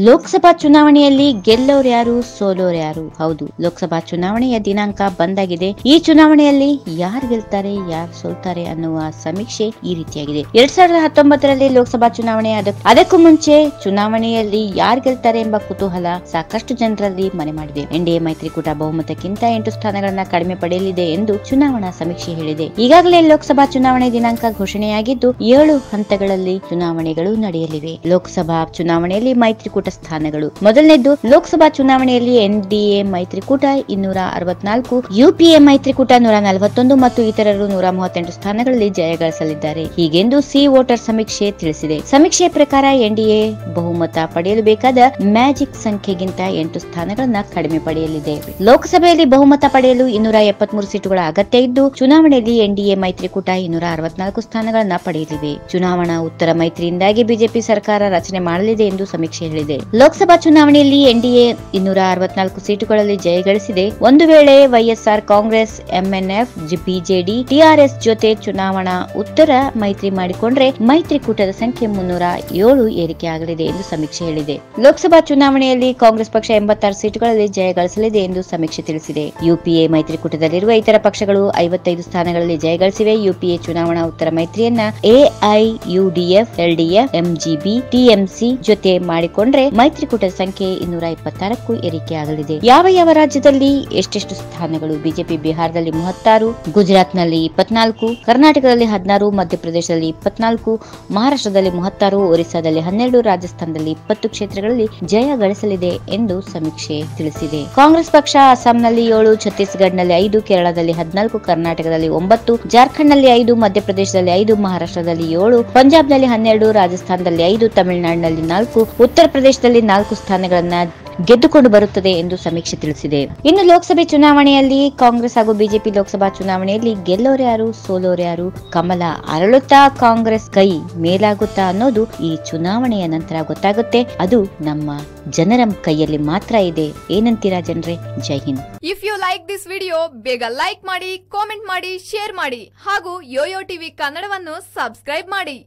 ಲೋಕಸಭಾ ಚುನಾವಣೆಯಲ್ಲಿ ಗೆಲ್ಲೋರು ಯಾರು, ಸೋಲೋರು ಯಾರು? ಹೌದು, ಲೋಕಸಭಾ ಚುನಾವಣೆಯ ದಿನಾಂಕ ಬಂದಾಗಿದೆ. ಈ ಚುನಾವಣೆಯಲ್ಲಿ ಯಾರು ಗೆಲ್ತಾರೆ, ಯಾರು ಸೋಲ್ತಾರೆ ಅನ್ನುವ ಸಮೀಕ್ಷೆ ಈ ರೀತಿಯಾಗಿದೆ. ಎರಡ್ ಸಾವಿರದ ಹತ್ತೊಂಬತ್ತರಲ್ಲಿ ಲೋಕಸಭಾ ಚುನಾವಣೆ ಅದ- ಅದಕ್ಕೂ ಮುಂಚೆ ಚುನಾವಣೆಯಲ್ಲಿ ಯಾರು ಗೆಲ್ತಾರೆ ಎಂಬ ಕುತೂಹಲ ಸಾಕಷ್ಟು ಜನರಲ್ಲಿ ಮನೆ ಮಾಡಿದೆ. ಎನ್ಡಿಎ ಮೈತ್ರಿಕೂಟ ಬಹುಮತಕ್ಕಿಂತ ಎಂಟು ಸ್ಥಾನಗಳನ್ನ ಕಡಿಮೆ ಪಡೆಯಲಿದೆ ಎಂದು ಚುನಾವಣಾ ಸಮೀಕ್ಷೆ ಹೇಳಿದೆ. ಈಗಾಗಲೇ ಲೋಕಸಭಾ ಚುನಾವಣೆ ದಿನಾಂಕ ಘೋಷಣೆಯಾಗಿದ್ದು, ಏಳು ಹಂತಗಳಲ್ಲಿ ಚುನಾವಣೆಗಳು ನಡೆಯಲಿವೆ. ಲೋಕಸಭಾ ಚುನಾವಣೆಯಲ್ಲಿ ಮೈತ್ರಿಕೂಟ ಸ್ಥಾನಗಳು. ಮೊದಲನೇದು ಲೋಕಸಭಾ ಚುನಾವಣೆಯಲ್ಲಿ ಎನ್ಡಿಎ ಮೈತ್ರಿಕೂಟ, ಇನ್ನೂರ ಅರವತ್ನಾಲ್ಕು, ಯುಪಿಎ ಮೈತ್ರಿಕೂಟ ನೂರ ನಲವತ್ತೊಂದು ಮತ್ತು ಇತರರು ನೂರ ಮೂವತ್ತೆಂಟು ಸ್ಥಾನಗಳಲ್ಲಿ ಜಯಗಳಿಸಲಿದ್ದಾರೆ. ಹೀಗೆಂದು ಸಿ ವೋಟರ್ ಸಮೀಕ್ಷೆ ತಿಳಿಸಿದೆ. ಸಮೀಕ್ಷೆಯ ಪ್ರಕಾರ ಎನ್ಡಿಎ ಬಹುಮತ ಪಡೆಯಲು ಬೇಕಾದ ಮ್ಯಾಜಿಕ್ ಸಂಖ್ಯೆಗಿಂತ ಎಂಟು ಸ್ಥಾನಗಳನ್ನ ಕಡಿಮೆ ಪಡೆಯಲಿದೆ. ಲೋಕಸಭೆಯಲ್ಲಿ ಬಹುಮತ ಪಡೆಯಲು ಇನ್ನೂರ ಎಪ್ಪತ್ಮೂರು ಸೀಟುಗಳ ಅಗತ್ಯ ಇದ್ದು, ಚುನಾವಣೆಯಲ್ಲಿ ಎನ್ಡಿಎ ಮೈತ್ರಿಕೂಟ ಇನ್ನೂರ ಅರವತ್ನಾಲ್ಕು ಸ್ಥಾನಗಳನ್ನ ಪಡೆಯಲಿವೆ. ಚುನಾವಣಾ ಉತ್ತರ ಮೈತ್ರಿಯಿಂದಾಗಿ ಬಿಜೆಪಿ ಸರ್ಕಾರ ರಚನೆ ಮಾಡಲಿದೆ ಎಂದು ಸಮೀಕ್ಷೆ ಹೇಳಿದೆ. ಲೋಕಸಭಾ ಚುನಾವಣೆಯಲ್ಲಿ ಎನ್ಡಿಎ ಇನ್ನೂರ ಅರವತ್ನಾಲ್ಕು ಸೀಟುಗಳಲ್ಲಿ ಜಯಗಳಿಸಿದೆ ಒಂದು ವೇಳೆ YSR Congress, MNF, BJD, TRS ಜೊತೆ ಚುನಾವಣಾ ಉತ್ತರ ಮೈತ್ರಿ ಮಾಡಿಕೊಂಡ್ರೆ ಮೈತ್ರಿಕೂಟದ ಸಂಖ್ಯೆ ಮುನ್ನೂರ ಏಳು ಏರಿಕೆಯಾಗಲಿದೆ ಎಂದು ಸಮೀಕ್ಷೆ ಹೇಳಿದೆ. ಲೋಕಸಭಾ ಚುನಾವಣೆಯಲ್ಲಿ ಕಾಂಗ್ರೆಸ್ ಪಕ್ಷ ಎಂಬತ್ತಾರು ಸೀಟುಗಳಲ್ಲಿ ಜಯ ಗಳಿಸಲಿದೆ ಎಂದು ಸಮೀಕ್ಷೆ ತಿಳಿಸಿದೆ. ಯುಪಿಎ ಮೈತ್ರಿಕೂಟದಲ್ಲಿರುವ ಇತರ ಪಕ್ಷಗಳು ಐವತ್ತೈದು ಸ್ಥಾನಗಳಲ್ಲಿ ಜಯಗಳಿಸಿವೆ ಯುಪಿಎ ಚುನಾವಣಾ ಉತ್ತರ ಮೈತ್ರಿಯನ್ನ ಎಐಯುಡಿಎಫ್, ಎಲ್ಡಿಎಫ್, ಎಂಜಿಬಿ, ಟಿಎಂಸಿ ಜೊತೆ ಮಾಡಿಕೊಂಡ್ರೆ ಮೈತ್ರಿಕೂಟದ ಸಂಖ್ಯೆ ಇನ್ನೂರ ಇಪ್ಪತ್ತಾರಕ್ಕೂ ಏರಿಕೆಯಾಗಲಿದೆ ಯಾವ ಯಾವ ರಾಜ್ಯದಲ್ಲಿ ಎಷ್ಟೆಷ್ಟು ಸ್ಥಾನಗಳು ಬಿಜೆಪಿ ಬಿಹಾರದಲ್ಲಿ ಮೂವತ್ತಾರು, ಗುಜರಾತ್ನಲ್ಲಿ ಇಪ್ಪತ್ನಾಲ್ಕು, ಕರ್ನಾಟಕದಲ್ಲಿ ಹದಿನಾರು, ಮಧ್ಯಪ್ರದೇಶದಲ್ಲಿ ಇಪ್ಪತ್ನಾಲ್ಕು, ಮಹಾರಾಷ್ಟ್ರದಲ್ಲಿ ಮೂವತ್ತಾರು, ಒರಿಸ್ಸಾದಲ್ಲಿ ಹನ್ನೆರಡು, ರಾಜಸ್ಥಾನದಲ್ಲಿ ಇಪ್ಪತ್ತು ಕ್ಷೇತ್ರಗಳಲ್ಲಿ ಜಯ ಗಳಿಸಲಿದೆ ಎಂದು ಸಮೀಕ್ಷೆ ತಿಳಿಸಿದೆ. ಕಾಂಗ್ರೆಸ್ ಪಕ್ಷ ಅಸ್ಸಾಂನಲ್ಲಿ ಏಳು, ಛತ್ತೀಸ್ಗಢ್ನಲ್ಲಿ ಐದು, ಕೇರಳದಲ್ಲಿ ಹದಿನಾಲ್ಕು, ಕರ್ನಾಟಕದಲ್ಲಿ ಒಂಬತ್ತು, ಜಾರ್ಖಂಡ್ನಲ್ಲಿ ಐದು, ಮಧ್ಯಪ್ರದೇಶದಲ್ಲಿ ಐದು, ಮಹಾರಾಷ್ಟ್ರದಲ್ಲಿ ಏಳು, ಪಂಜಾಬ್ನಲ್ಲಿ ಹನ್ನೆರಡು, ರಾಜಸ್ಥಾನದಲ್ಲಿ ಐದು, ತಮಿಳುನಾಡಿನಲ್ಲಿ ನಾಲ್ಕು ಉತ್ತರ ಪ್ರದೇಶದಲ್ಲಿ ನಾಲ್ಕು ಸ್ಥಾನಗಳನ್ನ ಗೆದ್ದುಕೊಂಡು ಬರುತ್ತದೆ ಎಂದು ಸಮೀಕ್ಷೆ ತಿಳಿಸಿದೆ. ಇನ್ನು ಲೋಕಸಭೆ ಚುನಾವಣೆಯಲ್ಲಿ ಕಾಂಗ್ರೆಸ್ ಹಾಗೂ ಬಿಜೆಪಿ ಲೋಕಸಭಾ ಚುನಾವಣೆಯಲ್ಲಿ ಗೆಲ್ಲೋರು ಯಾರು, ಸೋಲೋರು ಯಾರು, ಕಮಲ ಅರಳುತ್ತಾ ಕಾಂಗ್ರೆಸ್ ಕೈ ಮೇಲಾಗುತ್ತಾ ಅನ್ನೋದು ಈ ಚುನಾವಣೆಯ ನಂತರ ಗೊತ್ತಾಗುತ್ತೆ. ಅದು ನಮ್ಮ ಜನರ ಕೈಯಲ್ಲಿ ಮಾತ್ರ ಇದೆ. ಏನಂತೀರಾ ಜನರೇ? Jai Hind. If you like this video ಬೇಗ ಲೈಕ್ ಮಾಡಿ ಕಾಮೆಂಟ್ ಮಾಡಿ ಶೇರ್ ಮಾಡಿ ಹಾಗೂ ಯೋಯೋ ಟಿವಿ ಕನ್ನಡವನ್ನು ಸಬ್ಸ್ಕ್ರೈಬ್ ಮಾಡಿ.